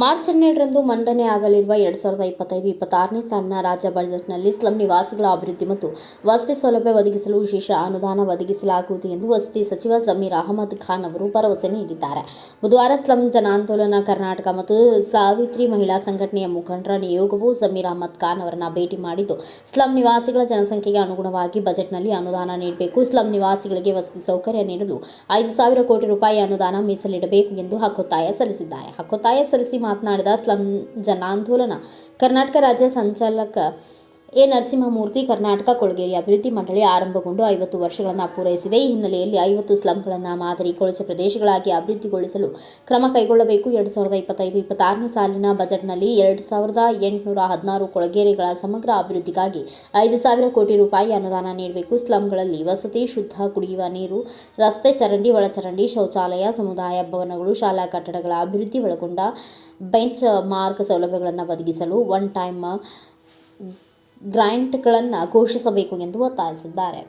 March ಹನ್ನೆರಡರಂದು ಮಂಡನೆ ಆಗಲಿರುವ ಎರಡು ಸಾವಿರದ ಇಪ್ಪತ್ತೈದು, ಇಪ್ಪತ್ತಾರನೇ ಸಾಲಿನ ರಾಜ್ಯ ಬಜೆಟ್ನಲ್ಲಿ ಸ್ಲಂ ನಿವಾಸಿಗಳ ಅಭಿವೃದ್ಧಿ ಮತ್ತು ವಸತಿ ಸೌಲಭ್ಯ ಒದಗಿಸಲು ವಿಶೇಷ ಅನುದಾನ ಒದಗಿಸಲಾಗುವುದು ಎಂದು ವಸತಿ ಸಚಿವ ಜಮೀರ್ ಅಹಮದ್ ಖಾನ್ ಅವರು ಭರವಸೆ ನೀಡಿದ್ದಾರೆ. ಬುಧವಾರ ಸ್ಲಂ ಜನಾಂದೋಲನ ಕರ್ನಾಟಕ ಮತ್ತು ಸಾವಿತ್ರಿ ಮಹಿಳಾ ಸಂಘಟನೆಯ ಮುಖಂಡರ ನಿಯೋಗವು ಜಮೀರ್ ಅಹಮದ್ ಖಾನ್ ಅವರನ್ನು ಭೇಟಿ ಮಾಡಿದ್ದು, ಸ್ಲಂ ನಿವಾಸಿಗಳ ಜನಸಂಖ್ಯೆಗೆ ಅನುಗುಣವಾಗಿ ಬಜೆಟ್ನಲ್ಲಿ ಅನುದಾನ ನೀಡಬೇಕು, ಸ್ಲಂ ನಿವಾಸಿಗಳಿಗೆ ವಸತಿ ಸೌಕರ್ಯ ನೀಡಲು ಐದು ಸಾವಿರ ಕೋಟಿ ರೂಪಾಯಿ ಅನುದಾನ ಮೀಸಲಿಡಬೇಕು ಎಂದು ಹಕ್ಕೊತ್ತಾಯ ಸಲ್ಲಿಸಿದ್ದಾರೆ. ಹಕ್ಕೊತ್ತಾಯ ಸಲ್ಲಿಸಿ ಮಾತನಾಡಿದ ಸ್ಲಂ ಜನಾಂದೋಲನ. ಕರ್ನಾಟಕ ರಾಜ್ಯ ಸಂಚಾಲಕ ಎ. ನರಸಿಂಹಮೂರ್ತಿ, ಕರ್ನಾಟಕ ಕೊಳಗೇರಿ ಅಭಿವೃದ್ಧಿ ಮಂಡಳಿ ಆರಂಭಗೊಂಡು ಐವತ್ತು ವರ್ಷಗಳನ್ನು ಪೂರೈಸಿದೆ. ಈ ಹಿನ್ನೆಲೆಯಲ್ಲಿ ಐವತ್ತು ಸ್ಲಂಗಳನ್ನು ಮಾದರಿ ಕೊಳಚೆ ಪ್ರದೇಶಗಳಾಗಿ ಅಭಿವೃದ್ಧಿಗೊಳಿಸಲು ಕ್ರಮ ಕೈಗೊಳ್ಳಬೇಕು. ಎರಡು ಸಾವಿರದ ಇಪ್ಪತ್ತೈದು, ಇಪ್ಪತ್ತಾರನೇ ಸಾಲಿನ ಬಜೆಟ್ನಲ್ಲಿ ಎರಡು ಸಾವಿರದ ಎಂಟುನೂರ ಹದಿನಾರು ಕೊಳಗೇರಿಗಳ ಸಮಗ್ರ ಅಭಿವೃದ್ಧಿಗಾಗಿ ಐದು ಸಾವಿರ ಕೋಟಿ ರೂಪಾಯಿ ಅನುದಾನ ನೀಡಬೇಕು. ಸ್ಲಂಗಳಲ್ಲಿ ವಸತಿ, ಶುದ್ಧ, ಕುಡಿಯುವ ನೀರು, ರಸ್ತೆ ಚರಂಡಿ ಒಳಚರಂಡಿ ಶೌಚಾಲಯ, ಸಮುದಾಯ ಭವನಗಳು, ಶಾಲಾ ಕಟ್ಟಡಗಳ ಅಭಿವೃದ್ಧಿ ಒಳಗೊಂಡ ಬೆಂಚ್ ಮಾರ್ಕ್ ಸೌಲಭ್ಯಗಳನ್ನು ಒದಗಿಸಲು ಒನ್ ಟೈಮ್ ಗ್ರಾಂಟ್ಗಳನ್ನು ಘೋಷಿಸಬೇಕು ಎಂದು ಒತ್ತಾಯಿಸಿದ್ದಾರೆ.